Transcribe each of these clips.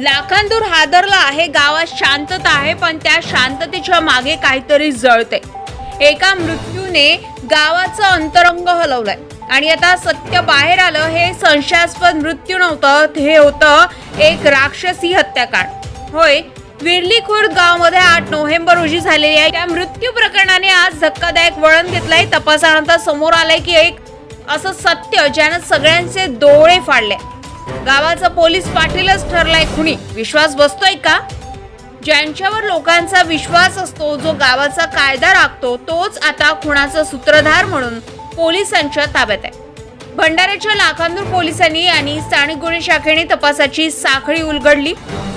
लाखांदूर हादरला आहे गावात शांतता आहे पण त्या शांततेच्या मागे काहीतरी जळते. एका मृत्यूने गावाचं अंतरंग हलवलंय. आणि आता सत्य बाहेर आलं हे संशयास्पद मृत्यू नव्हतं हे होतं एक राक्षसी हत्याकांड. होय विरली खुर्द गावामध्ये आठ नोव्हेंबर रोजी झालेली आहे. त्या मृत्यू प्रकरणाने आज धक्कादायक वळण घेतलंय. तपासानंतर समोर आलंय की एक असं सत्य ज्यानं सगळ्यांचे डोळे फाडले. गावाचा पोलीस पाटीलच ठरलाय खुणी विश्वास बसतोय का? ज्यांच्यावर लोकांचा विश्वास असतो जो गावाचा कायदा राखतो तोच आता खुणाचा सूत्रधार म्हणून पोलिसांच्या ताब्यात आहे. भंडाऱ्याच्या लाखांदूर पोलिसांनी आणि स्थानिक गुन्हे शाखेने तपासाची साखळी उलगडली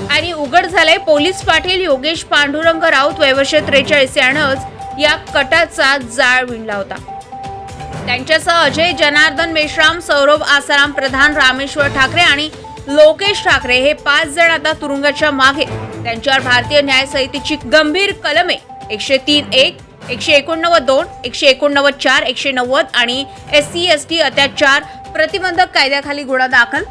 आणि उघड झालंय पोलीस पाटील योगेश पांडुरंग राऊत वयवर्ष त्रेचाळीस यानंच या कटाचा जाळ विणला होता. त्यांच्यासह अजय जनार्दन मेश्राम सौरभ आसाराम प्रधान रामेश्वर ठाकरे आणि लोकेश ठाकरे हे पाच जण आता तुरुंगाच्या मागे. त्यांच्यावर भारतीय न्याय संहितेची गंभीर कलमे एकशे तीन एक एकशे एकोणनव्वद दोन एकशे एकोणनव्वद चार एकशे नव्वद आणि एस सी एस टी अत्याचार प्रतिबंधक कायद्याखाली गुन्हा दाखल.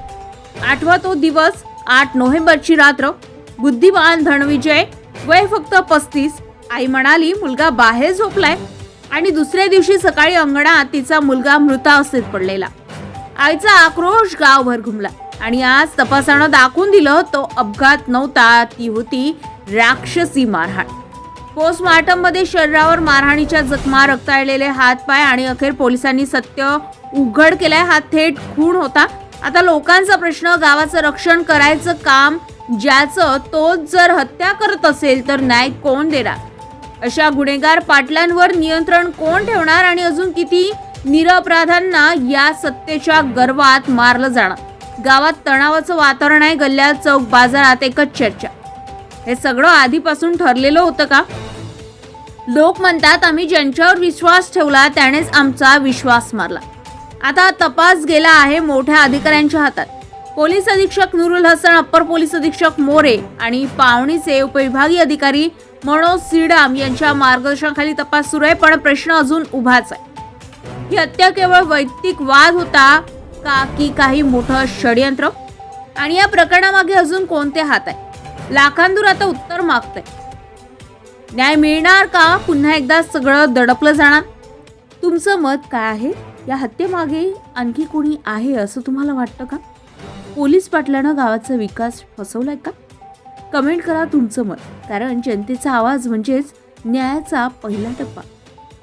आठवा तो दिवस आठ नोव्हेंबरची रात्र. बुद्धिमान धनविजय वय फक्त पस्तीस. आई म्हणाली मुलगा बाहेर झोपलाय. आणि दुसऱ्या दिवशी सकाळी अंगणात तिचा मुलगा मृतावस्थेत पडलेला. आईचा आक्रोश गावभर घुमला आणि आज तपासानं दाखवून दिलं तो अपघात नव्हता ती होती राक्षसी मारहाण. पोस्टमार्टममध्ये शरीरावर मारहाणीच्या जखमा रक्ताळलेले हातपाय आणि अखेर पोलिसांनी सत्य उघड केलाय हा थेट खून होता. आता लोकांचा प्रश्न गावाचं रक्षण करायचं काम ज्याचं तोच जर हत्या करत असेल तर न्याय कोण देणार? अशा गुन्हेगार पाटलांवर नियंत्रण कोण ठेवणार आणि अजून किती निरपराधांना या सत्तेच्या गर्वात मारलं जाणार? गावात तणावाचं वातावरण आहे गल्ल्यात चौक बाजारात एकच चर्चा. हे सगळं आधीपासून ठरलेलं होतं का? लोक म्हणतात आम्ही ज्यांच्यावर विश्वास ठेवला त्यानेच आमचा विश्वास मारला. आता तपास गेला आहे मोठ्या अधिकाऱ्यांच्या हातात. पोलीस अधीक्षक नुरुल हसन अप्पर पोलीस अधीक्षक मोरे आणि पावणीचे उपविभागीय अधिकारी मनोज सिडाम यांच्या मार्गदर्शनाखाली तपास सुरू आहे. पण प्रश्न अजून उभाच आहे. ही हत्या केवळ वैयक्तिक वाद होता का की काही मोठं षडयंत्र? आणि या प्रकरणामागे अजून कोणते हात आहे लाखांदूर आता उत्तर मागतंय. न्याय मिळणार का? पुन्हा एकदा सगळं दडपलं जाणार? तुमचं मत काय आहे? या हत्येमागे आणखी कोणी आहे असं तुम्हाला वाटतं का? पोलीस पाटलानं गावाचा विकास फसवलाय का? कमेंट करा तुमचं मत. कारण जनतेचा आवाज म्हणजेच न्यायाचा पहिला टप्पा.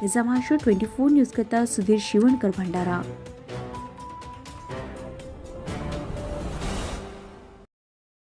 निजामाशा ट्वेंटी फोर न्यूज करता सुधीर शिवणकर भंडारा.